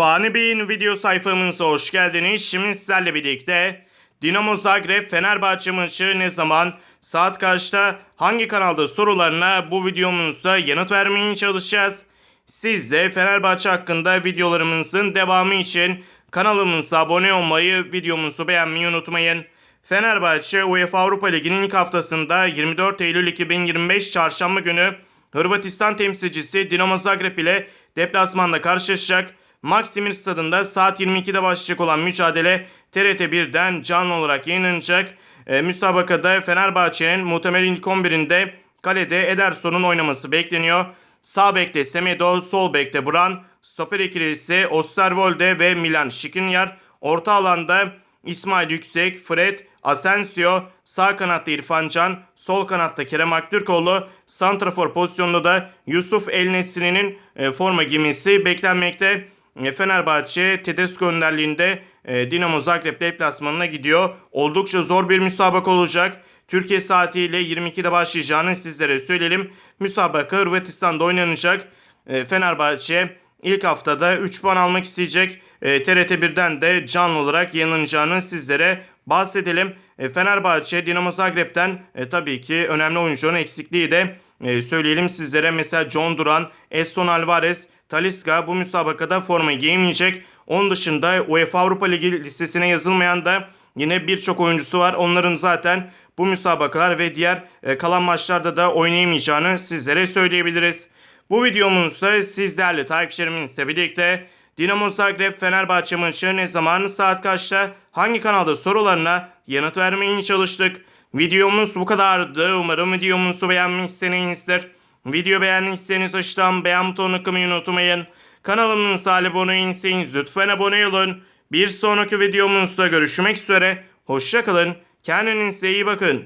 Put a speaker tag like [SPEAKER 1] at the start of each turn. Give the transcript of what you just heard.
[SPEAKER 1] Fani Bey'in video sayfamıza hoş geldiniz. Şimdi sizlerle birlikte Dinamo Zagreb Fenerbahçe maçı ne zaman, saat kaçta, hangi kanalda sorularına bu videomuzda yanıt vermeye çalışacağız. Siz de Fenerbahçe hakkında videolarımızın devamı için kanalımıza abone olmayı, videomuzu beğenmeyi unutmayın. Fenerbahçe UEFA Avrupa Ligi'nin ilk haftasında 24 Eylül 2025 Çarşamba günü Hırvatistan temsilcisi Dinamo Zagreb ile deplasmanda karşılaşacak. Maksimir stadında saat 22'de başlayacak olan mücadele TRT 1'den canlı olarak yayınlanacak. E, müsabakada Fenerbahçe'nin muhtemelen ilk 11'inde kalede Ederson'un oynaması bekleniyor. Sağ bekte Semedo, sol bekte Buran, stoper ikilisi Osterwolde ve Milan Skriniar, orta alanda İsmail Yüksek, Fred, Asensio, sağ kanatta İrfan Can, sol kanatta Kerem Aktürkoğlu, santrafor pozisyonunda da Yusuf El Nesri'nin e, forma giymesi beklenmekte. E, Fenerbahçe Tedesco önderliğinde e, Dinamo Zagreb deplasmanına gidiyor. Oldukça zor bir müsabaka olacak. Türkiye saatiyle 22'de başlayacağını sizlere söyleyelim. Müsabaka Hırvatistan'da oynanacak. E, Fenerbahçe ilk haftada 3 puan almak isteyecek. E, TRT1'den de canlı olarak yayınlanacağını sizlere bahsedelim. Fenerbahçe Dinamo Zagreb'den tabii ki önemli oyuncuların eksikliği de söyleyelim sizlere. Mesela John Duran, Esson Alvarez, Talisca bu müsabakada formayı giyemeyecek. Onun dışında UEFA Avrupa Ligi listesine yazılmayan da yine birçok oyuncusu var. Onların zaten bu müsabakalar ve diğer e, kalan maçlarda da oynayamayacağını sizlere söyleyebiliriz. Bu videomuzda siz değerli takipçilerimizle birlikte Dinamo Zagreb Fenerbahçe maçı ne zaman saat kaçta hangi kanalda sorularına yanıt vermeye çalıştık. Videomuz bu kadardı. Umarım videomuzu beğenmişsinizdir. Video beğendiyseniz aşağıdan beğen butonuna kılmayı unutmayın. Kanalımıza abone değilseniz lütfen abone olun. Bir sonraki videomuzda görüşmek üzere. Hoşçakalın. Kendinize iyi bakın.